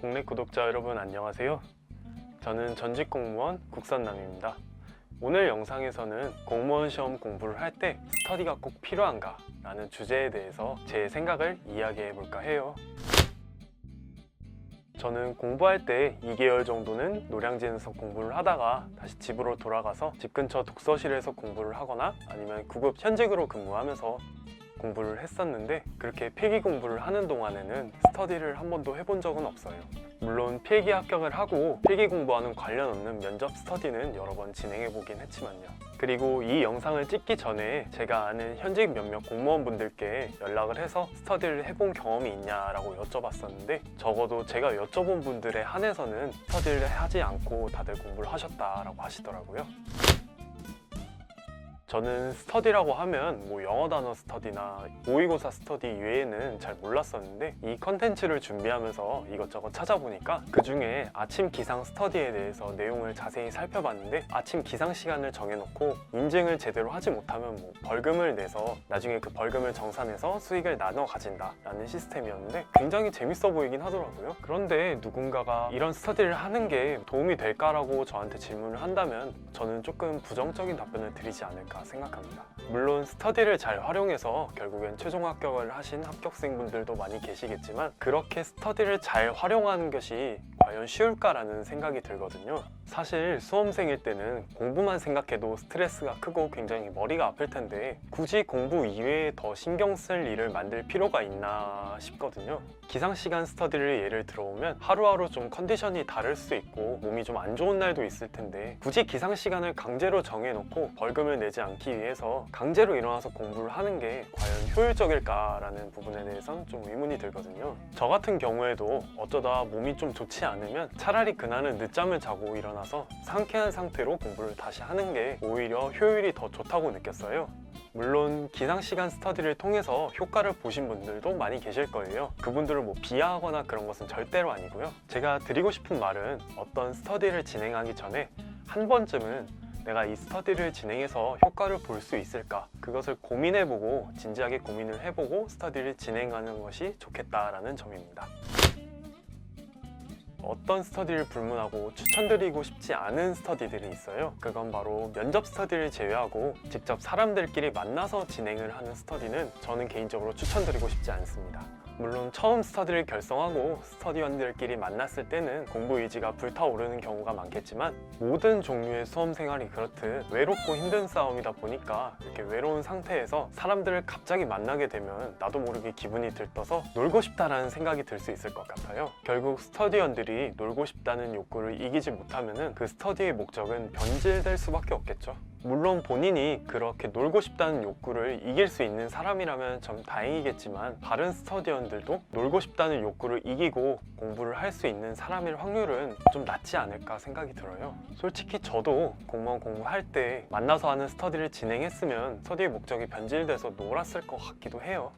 국내 구독자 여러분 안녕하세요. 저는 전직 공무원 국선남입니다. 오늘 영상에서는 공무원 시험 공부를 할 때 스터디가 꼭 필요한가? 라는 주제에 대해서 제 생각을 이야기해 볼까 해요. 저는 공부할 때 2개월 정도는 노량진에서 공부를 하다가 다시 집으로 돌아가서 집 근처 독서실에서 공부를 하거나 아니면 구급 현직으로 근무하면서 공부를 했었는데 그렇게 필기 공부를 하는 동안에는 스터디를 한 번도 해본 적은 없어요. 물론 필기 합격을 하고 필기 공부하는 관련 없는 면접 스터디는 여러 번 진행해 보긴 했지만요. 그리고 이 영상을 찍기 전에 제가 아는 현직 몇몇 공무원분들께 연락을 해서 스터디를 해본 경험이 있냐라고 여쭤봤었는데 적어도 제가 여쭤본 분들에 한해서는 스터디를 하지 않고 다들 공부를 하셨다라고 하시더라고요. 저는 스터디라고 하면 뭐 영어 단어 스터디나 모의고사 스터디 외에는 잘 몰랐었는데 이 컨텐츠를 준비하면서 이것저것 찾아보니까 그 중에 아침 기상 스터디에 대해서 내용을 자세히 살펴봤는데 아침 기상 시간을 정해놓고 인증을 제대로 하지 못하면 뭐 벌금을 내서 나중에 그 벌금을 정산해서 수익을 나눠 가진다 라는 시스템이었는데 굉장히 재밌어 보이긴 하더라고요. 그런데 누군가가 이런 스터디를 하는 게 도움이 될까라고 저한테 질문을 한다면 저는 조금 부정적인 답변을 드리지 않을까 생각합니다. 물론 스터디를 잘 활용해서 결국엔 최종 합격을 하신 합격생분들도 많이 계시겠지만 그렇게 스터디를 잘 활용하는 것이 과연 쉬울까라는 생각이 들거든요. 사실 수험생일 때는 공부만 생각해도 스트레스가 크고 굉장히 머리가 아플 텐데 굳이 공부 이외에 더 신경 쓸 일을 만들 필요가 있나 싶거든요. 기상 시간 스터디를 예를 들어보면 하루하루 좀 컨디션이 다를 수 있고 몸이 좀 안 좋은 날도 있을 텐데 굳이 기상 시간을 강제로 정해놓고 벌금을 내지 않기 위해서 강제로 일어나서 공부를 하는 게 과연 효율적일까라는 부분에 대해서는 좀 의문이 들거든요. 저 같은 경우에도 어쩌다 몸이 좀 좋지 않 으면 차라리 그날은 늦잠을 자고 일어나서 상쾌한 상태로 공부를 다시 하는 게 오히려 효율이 더 좋다고 느꼈어요. 물론 기상시간 스터디를 통해서 효과를 보신 분들도 많이 계실 거예요. 그분들을 뭐 비하하거나 그런 것은 절대로 아니고요. 제가 드리고 싶은 말은 어떤 스터디를 진행하기 전에 한 번쯤은 내가 이 스터디를 진행해서 효과를 볼 수 있을까? 그것을 고민해보고 진지하게 고민을 해보고 스터디를 진행하는 것이 좋겠다라는 점입니다. 어떤 스터디를 불문하고 추천드리고 싶지 않은 스터디들이 있어요. 그건 바로 면접 스터디를 제외하고 직접 사람들끼리 만나서 진행을 하는 스터디는 저는 개인적으로 추천드리고 싶지 않습니다. 물론 처음 스터디를 결성하고 스터디원들끼리 만났을 때는 공부 의지가 불타오르는 경우가 많겠지만 모든 종류의 수험 생활이 그렇듯 외롭고 힘든 싸움이다 보니까 이렇게 외로운 상태에서 사람들을 갑자기 만나게 되면 나도 모르게 기분이 들떠서 놀고 싶다라는 생각이 들 수 있을 것 같아요. 결국 스터디원들이 놀고 싶다는 욕구를 이기지 못하면은 그 스터디의 목적은 변질될 수밖에 없겠죠. 물론 본인이 그렇게 놀고 싶다는 욕구를 이길 수 있는 사람이라면 좀 다행이겠지만 다른 스터디원들도 놀고 싶다는 욕구를 이기고 공부를 할 수 있는 사람일 확률은 좀 낮지 않을까 생각이 들어요. 솔직히 저도 공무원 공부할 때 만나서 하는 스터디를 진행했으면 스터디의 목적이 변질돼서 놀았을 것 같기도 해요.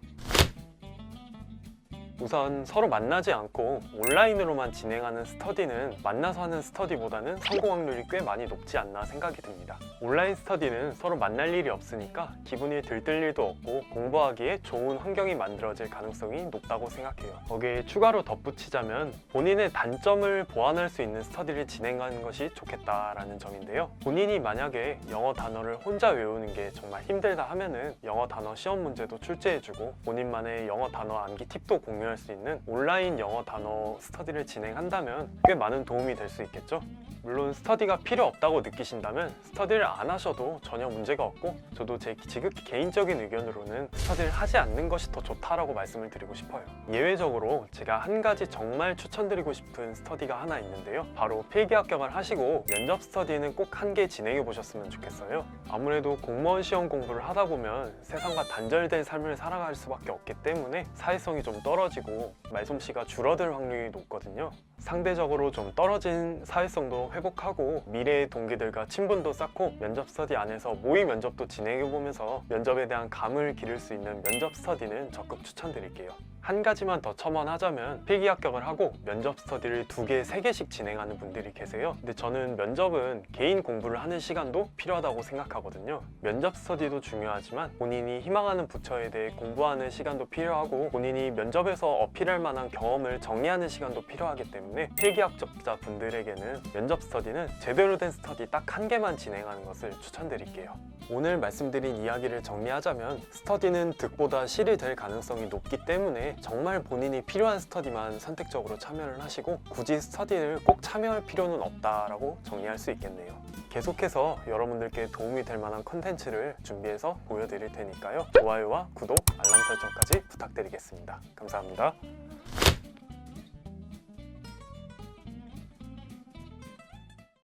우선 서로 만나지 않고 온라인으로만 진행하는 스터디는 만나서 하는 스터디보다는 성공 확률이 꽤 많이 높지 않나 생각이 듭니다. 온라인 스터디는 서로 만날 일이 없으니까 기분이 들뜰 일도 없고 공부하기에 좋은 환경이 만들어질 가능성이 높다고 생각해요. 거기에 추가로 덧붙이자면 본인의 단점을 보완할 수 있는 스터디를 진행하는 것이 좋겠다라는 점인데요. 본인이 만약에 영어 단어를 혼자 외우는 게 정말 힘들다 하면은 영어 단어 시험 문제도 출제해주고 본인만의 영어 단어 암기 팁도 공유 할 수 있는 온라인 영어 단어 스터디를 진행한다면 꽤 많은 도움이 될 수 있겠죠. 물론 스터디가 필요 없다고 느끼신다면 스터디를 안 하셔도 전혀 문제가 없고 저도 제 지극히 개인적인 의견으로는 스터디를 하지 않는 것이 더 좋다라고 말씀을 드리고 싶어요. 예외적으로 제가 한 가지 정말 추천드리고 싶은 스터디가 하나 있는데요. 바로 필기 합격을 하시고 면접 스터디는 꼭 한 개 진행해 보셨으면 좋겠어요. 아무래도 공무원 시험 공부를 하다 보면 세상과 단절된 삶을 살아갈 수밖에 없기 때문에 사회성이 좀 떨어지고 말솜씨가 줄어들 확률이 높거든요. 상대적으로 좀 떨어진 사회성도 회복하고 미래의 동기들과 친분도 쌓고 면접 스터디 안에서 모의 면접도 진행해 보면서 면접에 대한 감을 기를 수 있는 면접 스터디는 적극 추천드릴게요. 한 가지만 더 첨언하자면 필기 합격을 하고 면접 스터디를 두 개, 세 개씩 진행하는 분들이 계세요. 근데 저는 면접은 개인 공부를 하는 시간도 필요하다고 생각하거든요. 면접 스터디도 중요하지만 본인이 희망하는 부처에 대해 공부하는 시간도 필요하고 본인이 면접에서 어필할 만한 경험을 정리하는 시간도 필요하기 때문에 필기학적자 분들에게는 면접 스터디는 제대로 된 스터디 딱 한 개만 진행하는 것을 추천드릴게요. 오늘 말씀드린 이야기를 정리하자면 스터디는 득보다 실이 될 가능성이 높기 때문에 정말 본인이 필요한 스터디만 선택적으로 참여를 하시고 굳이 스터디를 꼭 참여할 필요는 없다라고 정리할 수 있겠네요. 계속해서 여러분들께 도움이 될 만한 컨텐츠를 준비해서 보여드릴 테니까요. 좋아요와 구독, 알람 설정까지 부탁드리겠습니다. 감사합니다.